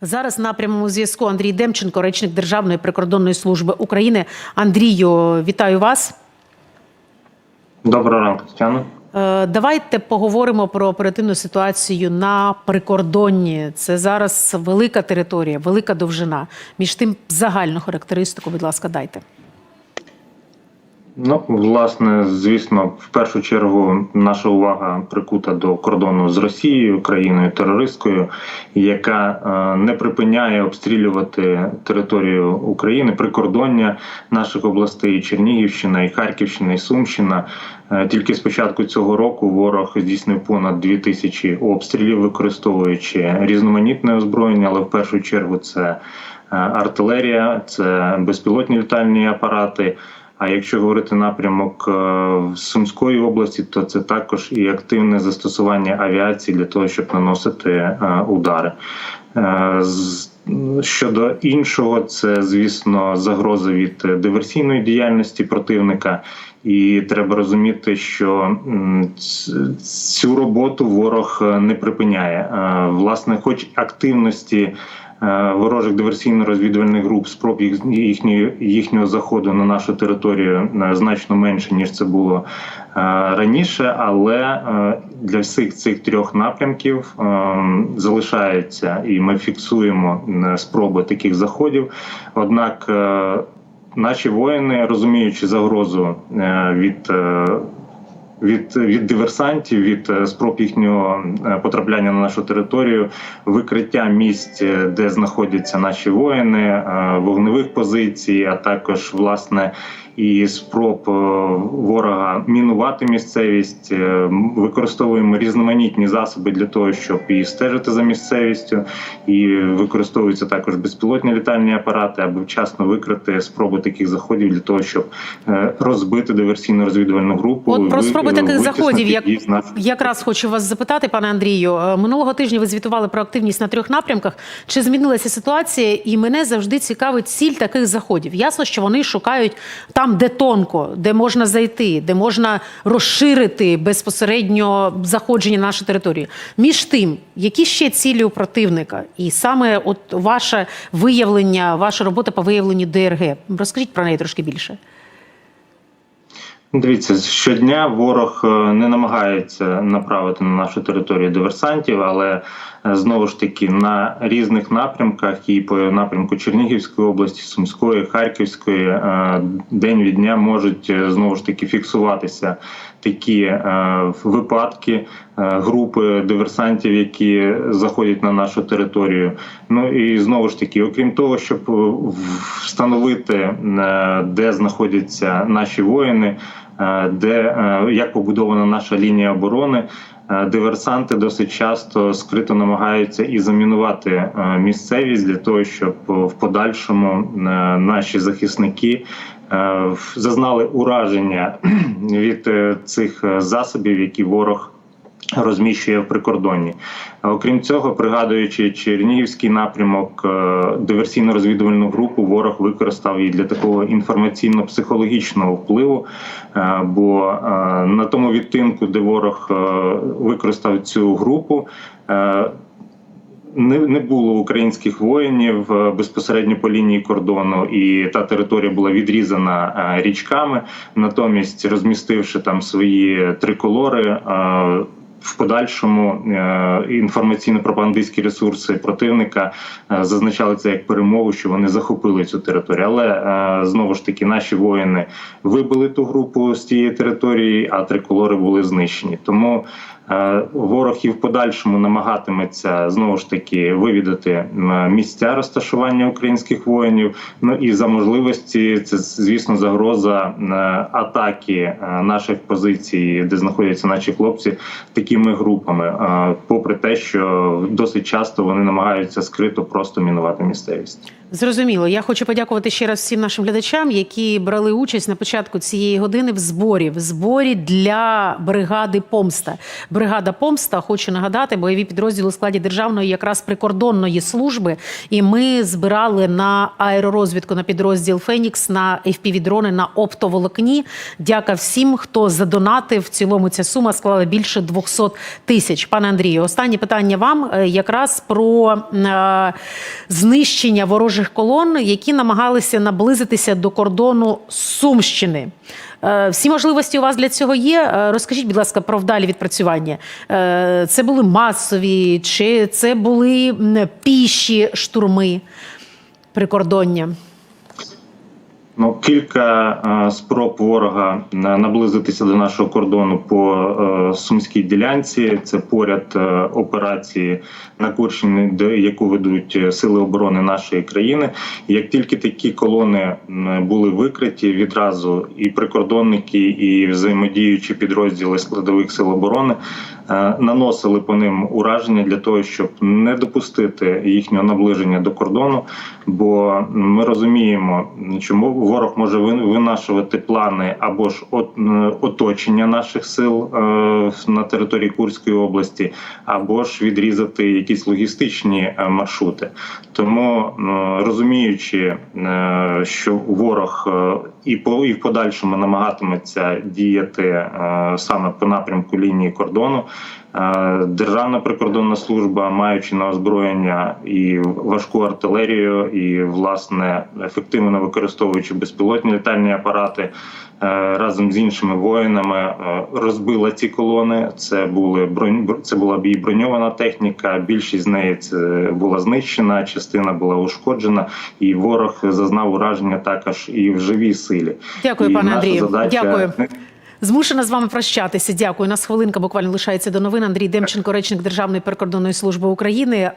Зараз на прямому зв'язку Андрій Демченко, речник Державної прикордонної служби України. Андрію, вітаю вас. Доброго ранку, Тетяно. Е, Давайте поговоримо про оперативну ситуацію на прикордонні. Це зараз велика територія, велика довжина. Між тим загальну характеристику, будь ласка, дайте. Ну, власне, звісно, в першу чергу наша увага прикута до кордону з Росією, країною терористкою, яка е, не припиняє обстрілювати територію України, прикордоння наших областей Чернігівщина, і Харківщина, і Сумщина. Е, Тільки з початку цього року ворог здійснив понад 2000 обстрілів, використовуючи різноманітне озброєння, але в першу чергу це е, артилерія, це безпілотні літальні апарати. А якщо говорити напрямок е, Сумської області, то це також і активне застосування авіації для того, щоб наносити е, удари. Е, Щодо іншого, це звісно загроза від диверсійної діяльності противника, і треба розуміти, що цю роботу ворог не припиняє. Власне, хоч активності ворожих диверсійно-розвідувальних груп спроб їх їхньої їхнього заходу на нашу територію е, значно менше ніж це було е, раніше, але е, для всіх цих трьох напрямків е, залишається, і ми фіксуємо е, спроби таких заходів. Однак е, наші воїни, розуміючи загрозу е, від е, від, від диверсантів, від е, спроб їхнього е, потрапляння на нашу територію, викриття місць, е, де знаходяться наші воїни, вогневих позицій, а також власне і спроб е, ворога мінувати місцевість. Е, Використовуємо різноманітні засоби для того, щоб і стежити за місцевістю, і використовуються також безпілотні літальні апарати, аби вчасно викрити спроби таких заходів для того, щоб е, розбити диверсійно-розвідувальну групу. От про ви- спроби таких заходів, як якраз хочу вас запитати, пане Андрію. Минулого тижня ви звітували про активність на трьох напрямках. Чи змінилася ситуація? І мене завжди цікавить ціль таких заходів. Ясно, що вони шукають там, де тонко, де можна зайти, де можна розширити безпосередньо заходження на нашу територію. Між тим, які ще цілі у противника, і саме от ваше виявлення, ваша робота по виявленню ДРГ. Розкажіть про неї трошки більше. Дивіться, щодня ворог е, не намагається направити на нашу територію диверсантів, але знову ж таки на різних напрямках і по напрямку Чернігівської області, Сумської, Харківської е, день від дня можуть е, знову ж таки фіксуватися такі е, випадки групи диверсантів, які заходять на нашу територію. Ну і знову ж таки, окрім того, щоб встановити, де знаходяться наші воїни, де як побудована наша лінія оборони. Е, Диверсанти досить часто скрито намагаються і замінувати е, місцевість для того, щоб в подальшому е, наші захисники зазнали ураження від цих засобів, які ворог розміщує в прикордонні. Окрім цього, пригадуючи Чернігівський напрямок, е, диверсійно-розвідувальну групу ворог використав і для такого інформаційно-психологічного впливу. Е, Бо е, на тому відтинку, де ворог використав цю групу. не, було українських воїнів безпосередньо по лінії кордону, і та територія була відрізана річками. Натомість, розмістивши там свої триколори. В подальшому е, інформаційно-пропагандистські ресурси противника е, зазначали це як перемогу, що вони захопили цю територію. Але е, знову ж таки наші воїни вибили ту групу з тієї території, а триколори були знищені. Тому Ворог і в подальшому намагатиметься знову ж таки вивідати місця розташування українських воїнів. Ну і за можливості це звісно загроза е, атаки е, наших позицій, де знаходяться наші хлопці, такими групами. Е, Попри те, що досить часто вони намагаються скрито просто мінувати місцевість. Зрозуміло. Я хочу подякувати ще раз всім нашим глядачам, які брали участь на початку цієї години в зборі, в зборі для бригади Помста. бригада помста. Хочу нагадати, бойові підрозділи у складі державної якраз прикордонної служби. І ми збирали на аеророзвідку на підрозділ Фенікс на FPV-дрони на оптоволокні. Дяка всім, хто задонатив. В цілому ця сума склала більше 200 тисяч. Пане Андрію, останнє питання вам е, якраз про е, знищення ворожих колон, які намагалися наблизитися до кордону Сумщини. Е, Всі можливості у вас для цього є. Е, Розкажіть, будь ласка, про вдалі відпрацювання. Е, Це були масові, чи це були піші штурми прикордоння? Ну, кілька е, спроб ворога наблизитися до нашого кордону по е, сумській ділянці. Це поряд е, операції на Курщині, яку ведуть е, сили оборони нашої країни. Як тільки такі колони були викриті, відразу і прикордонники, і взаємодіючі підрозділи складових сил оборони е, наносили по ним ураження для того, щоб не допустити їхнього наближення до кордону. Бо ми розуміємо, чому ворог може вин- винашувати плани або ж е, оточення наших сил е, на території Курської області, або ж відрізати якісь логістичні е, маршрути. Тому е, розуміючи, е, що ворог е, і по і в подальшому намагатиметься діяти е, саме по напрямку лінії кордону. Е, Державна прикордонна служба, маючи на озброєння і важку артилерію, і власне ефективно використовуючи безпілотні літальні апарати, е, разом з іншими воїнами е, розбила ці колони. Це були бронь, це була і броньована техніка. Більшість з неї це була знищена, частина була ушкоджена, і ворог зазнав ураження також і в живій силі. Дякую, І пане Андрію. задача- Дякую. Змушена з вами прощатися. Дякую. У нас хвилинка буквально лишається до новин. Андрій Демченко, речник Державної прикордонної служби України.